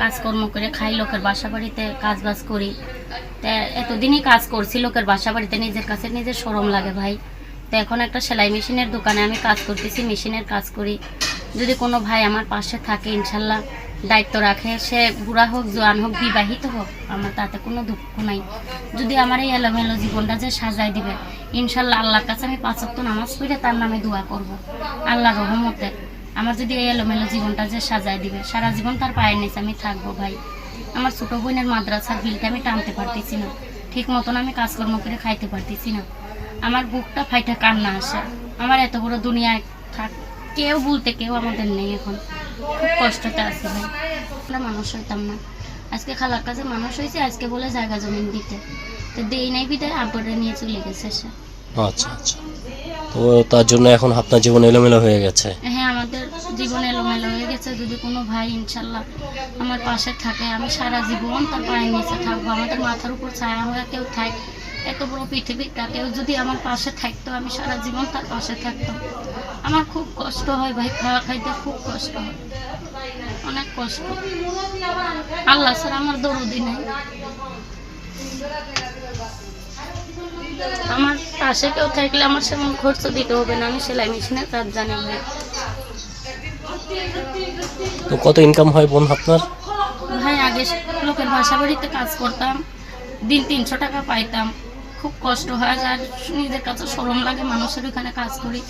কাজকর্ম করে? খাই লোকের বাসা বাড়িতে কাজ বাজ করি তা এতদিনই কাজ করছি লোকের বাসা বাড়িতে নিজের কাছে নিজের সরম লাগে ভাই। তো এখন একটা সেলাই মেশিনের দোকানে আমি কাজ করতেছি, মেশিনের কাজ করি। যদি কোনো ভাই আমার পাশে থাকে, ইনশাল্লাহ দায়িত্ব রাখে, সে বুড়া হোক, জোয়ান হোক, বিবাহিত হোক, আমার তাতে কোনো দুঃখ নাই। যদি আমার এই এলোমেলো জীবনটা যে সাজায় দিবে, ইনশাল্লাহ আল্লাহর কাছে আমি পাঁচক্ত নামাজ পড়ে তার নামে দোয়া করব। আল্লাহ রহমতে আমার যদি এই এলোমেলো জীবনটা যে সাজায় দিবে, সারা জীবন তার পায়ের নিচে আমি থাকব ভাই। আমার ছোটো বোনের মাদ্রাসার বিলটা আমি টানতে পারতেছি না। ঠিক মতন আমি কাজকর্ম করে খাইতে পারতেছি না। আমার বুকটা ফাইটা কান্না আসে। আমার এত বড় দুনিয়ায় থাক, কেউ বলতে কেউ আমাদের নেই এখন। খুব কষ্টতে আছে ভাই। মানুষ হইতাম না। আজকে খালার কাছে মানুষ হয়েছে, আজকে বলে জায়গা জমিন দিতে। তো দেই নাই বিদায়, আব্বরে নিয়ে চলে গেছে সে। আচ্ছা আচ্ছা। তো তার জন্য এখন আপনার জীবন এলোমেলো হয়ে গেছে। হ্যাঁ আমাদের জীবন এলোমেলো হয়ে গেছে। যদি কোনো ভাই ইনশাল্লাহ আমার পাশে থাকে, আমি সারা জীবন তার পায়ের নিচে থাকব। আমাদের মাথার উপর ছায়া হয়ে কেউ থাক, এত বড় পৃথিবীটা কেউ যদি আমার পাশে থাকতো, আমি সারা জীবন তার পাশে থাকতাম। আমার খুব কষ্ট হয় ভাই, খাওয়া খাইতে খুব কষ্ট হয়। অনেক কষ্ট। আল্লাহ স্যার আমার দরদি নেই। আমার পাশে কেউ থাকলে আমার সেমন খরচ দিতে হবে না আমি সেলাই মেশিনের কাজ জানি ভাই। তো কত ইনকাম হয় বোন আপনার? ভাই আগে লোকের বাসা বাড়িতে কাজ করতাম দিন তিনশো টাকা পাইতাম। খুব কষ্ট হয় আর নিজের কাছে সরম লাগে মানুষের ওখানে কাজ করি।